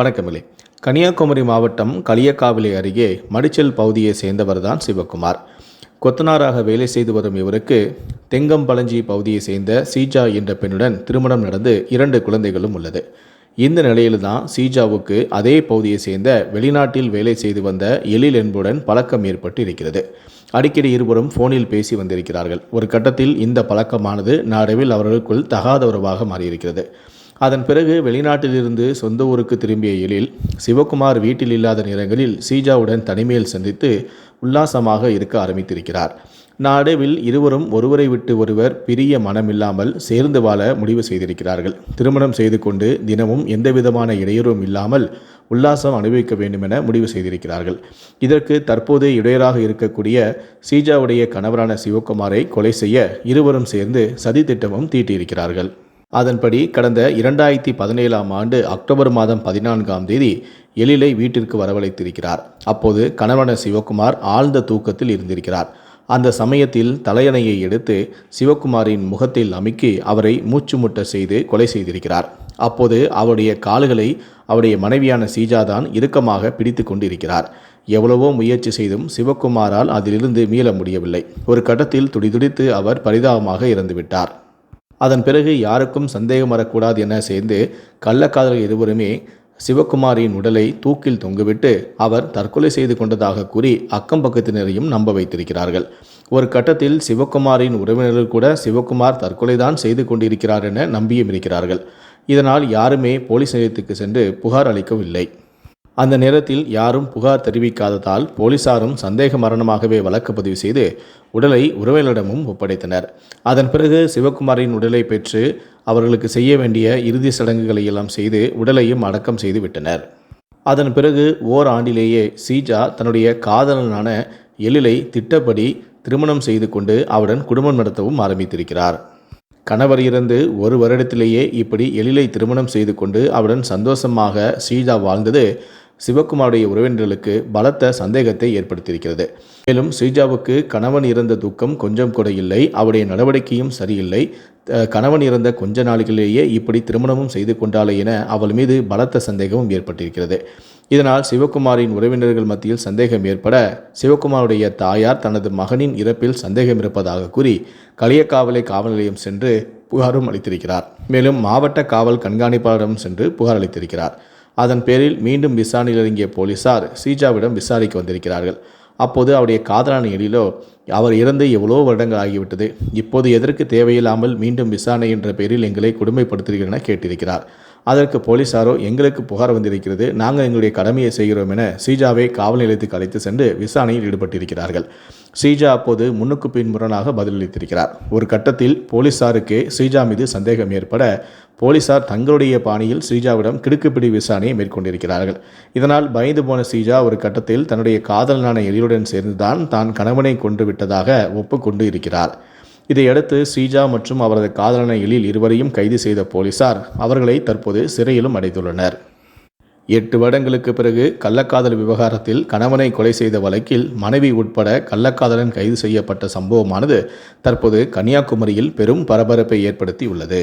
வணக்கமில்லை கன்னியாகுமரி மாவட்டம் களியக்காவிலை அருகே மடிச்சல் பகுதியை சேர்ந்தவர்தான் சிவகுமார். கொத்தனாராக வேலை செய்து வரும் இவருக்கு தெங்கம்பளஞ்சி பகுதியை சேர்ந்த சீஜா என்ற பெண்ணுடன் திருமணம் நடந்து இரண்டு குழந்தைகளும் உள்ளது. இந்த நிலையில்தான் சீஜாவுக்கு அதே பகுதியை சேர்ந்த வெளிநாட்டில் வேலை செய்து வந்த எழில் என்புடன் பழக்கம் ஏற்பட்டு இருக்கிறது. அடிக்கடி இருவரும் ஃபோனில் பேசி வந்திருக்கிறார்கள். ஒரு கட்டத்தில் இந்த பழக்கமானது நாடவில் அவர்களுக்குள் தகாத உறவாக மாறியிருக்கிறது. அதன் பிறகு வெளிநாட்டிலிருந்து சொந்த ஊருக்கு திரும்பிய எழில் சிவகுமார் வீட்டில் இல்லாத நேரங்களில் சீஜாவுடன் தனிமையில் சந்தித்து உல்லாசமாக இருக்க ஆரம்பித்திருக்கிறார். நாடுவில் இருவரும் ஒருவரை விட்டு ஒருவர் பிரிய மனமில்லாமல் சேர்ந்து வாழ முடிவு செய்திருக்கிறார்கள். திருமணம் செய்து கொண்டு தினமும் எந்தவிதமான இடையூறும் இல்லாமல் உல்லாசம் அனுபவிக்க வேண்டுமென முடிவு செய்திருக்கிறார்கள். இதற்கு தற்போது இடையராக இருக்கக்கூடிய சீஜாவுடைய கணவரான சிவகுமாரை கொலை செய்ய இருவரும் சேர்ந்து சதி திட்டமும் தீட்டியிருக்கிறார்கள். அதன்படி கடந்த இரண்டாயிரத்தி பதினேழாம் ஆண்டு அக்டோபர் மாதம் பதினான்காம் தேதி எழிலை வீட்டிற்கு வரவழைத்திருக்கிறார். அப்போது கணவன சிவகுமார் ஆழ்ந்த தூக்கத்தில் இருந்திருக்கிறார். அந்த சமயத்தில் தலையணையை எடுத்து சிவகுமாரின் முகத்தில் அமுக்கி அவரை மூச்சு முட்ட செய்து கொலை செய்திருக்கிறார். அப்போது அவருடைய கால்களை அவருடைய மனைவியான சீஜாதான் இறுக்கமாக பிடித்து கொண்டிருக்கிறார். எவ்வளவோ முயற்சி செய்தும் சிவகுமாரால் அதிலிருந்து மீள முடியவில்லை. ஒரு கட்டத்தில் துடிதுடித்து அவர் பரிதாபமாக இறந்துவிட்டார். அதன் பிறகு யாருக்கும் சந்தேகம் வரக்கூடாது என சேர்ந்து கள்ளக்காதலர் இருவருமே சிவகுமாரின் உடலை தூக்கில் தொங்குவிட்டு அவர் தற்கொலை செய்து கொண்டதாக கூறி அக்கம் பக்கத்தினரையும் நம்ப வைத்திருக்கிறார்கள். ஒரு கட்டத்தில் சிவகுமாரின் உறவினர்கள் கூட சிவகுமார் தற்கொலைதான் செய்து கொண்டிருக்கிறார் என நம்பியும் இருக்கிறார்கள். இதனால் யாருமே போலீஸ் நிலையத்துக்கு சென்று புகார் அளிக்கவில்லை. அந்த நேரத்தில் யாரும் புகார் தெரிவிக்காததால் போலீசாரும் சந்தேக மரணமாகவே வழக்கு பதிவு செய்து உடலை உறவினரிடமும் ஒப்படைத்தனர். அதன் பிறகு சிவகுமாரின் உடலை பெற்று அவர்களுக்கு செய்ய வேண்டிய இறுதி சடங்குகளை எல்லாம் செய்து உடலையும் அடக்கம் செய்து விட்டனர். அதன் பிறகு ஓர் ஆண்டிலேயே சீஜா தன்னுடைய காதலனான எழிலை திட்டப்படி திருமணம் செய்து கொண்டு அவருடன் குடும்பம் நடத்தவும் ஆரம்பித்திருக்கிறார். கணவர் இறந்து ஒரு வருடத்திலேயே இப்படி எழிலை திருமணம் செய்து கொண்டு அவருடன் சந்தோஷமாக சீதா வாழ்ந்தது சிவகுமாருடைய உறவினர்களுக்கு பலத்த சந்தேகத்தை ஏற்படுத்தியிருக்கிறது. மேலும் ஸ்ரீஜாவுக்கு கணவன் இறந்த துக்கம் கொஞ்சம் கூட இல்லை. அவருடைய நடவடிக்கையும் சரியில்லை. கணவன் இறந்த கொஞ்ச நாளிலேயே இப்படி திருமணமும் செய்து கொண்டாலே என அவள் மீது பலத்த சந்தேகமும் ஏற்பட்டிருக்கிறது. இதனால் சிவகுமாரின் உறவினர்கள் மத்தியில் சந்தேகம் ஏற்பட சிவகுமாருடைய தாயார் தனது மகனின் இறப்பில் சந்தேகம் இருப்பதாக கூறி களியக்காவலை காவல் நிலையம் சென்று புகாரும் அளித்திருக்கிறார். மேலும் மாவட்ட காவல் கண்காணிப்பாளரிடம் சென்று புகார் அளித்திருக்கிறார். அதன் பேரில் மீண்டும் விசாரணையில் இறங்கிய போலீசார் சீஜாவிடம் விசாரிக்க வந்திருக்கிறார்கள். அப்போது அவருடைய காதலான எழிலோ அவர் இறந்து எவ்வளோ வருடங்கள் ஆகிவிட்டது. இப்போது எதற்கு தேவையில்லாமல் மீண்டும் விசாரணை என்ற பெயரில் எங்களை கொடுமைப்படுத்துகிறீர்கள் என கேட்டிருக்கிறார். அதற்கு போலீசாரோ எங்களுக்கு புகார் வந்திருக்கிறது. நாங்கள் எங்களுடைய கடமையை செய்கிறோம் என சீஜாவை காவல் நிலையத்துக்கு அழைத்து சென்று விசாரணையில் ஈடுபட்டிருக்கிறார்கள். சீஜா அப்போது முன்னுக்கு பின் முரணாக பதிலளித்திருக்கிறார். ஒரு கட்டத்தில் போலீசாருக்கே சீஜா மீது சந்தேகம் ஏற்பட போலீசார் தங்களுடைய பாணியில் ஸ்ரீஜாவிடம் கிடுக்குப்பிடி விசாரணையை மேற்கொண்டிருக்கிறார்கள். இதனால் பயந்து போன ஸ்ரீஜா ஒரு கட்டத்தில் தன்னுடைய காதலனான எலியுடன் சேர்ந்துதான் தான் கணவனை கொண்டு விட்டதாக ஒப்புக்கொண்டு இருக்கிறார். இதையடுத்து ஸ்ரீஜா மற்றும் அவரது காதலன எழில் இருவரையும் கைது செய்த போலீசார் அவர்களை தற்போது சிறையிலும் அடைத்துள்ளனர். எட்டு வருடங்களுக்கு பிறகு கள்ளக்காதல் விவகாரத்தில் கணவனை கொலை செய்த வழக்கில் மனைவி உட்பட கள்ளக்காதலன் கைது செய்யப்பட்ட சம்பவமானது தற்போது கன்னியாகுமரியில் பெரும் பரபரப்பை ஏற்படுத்தி உள்ளது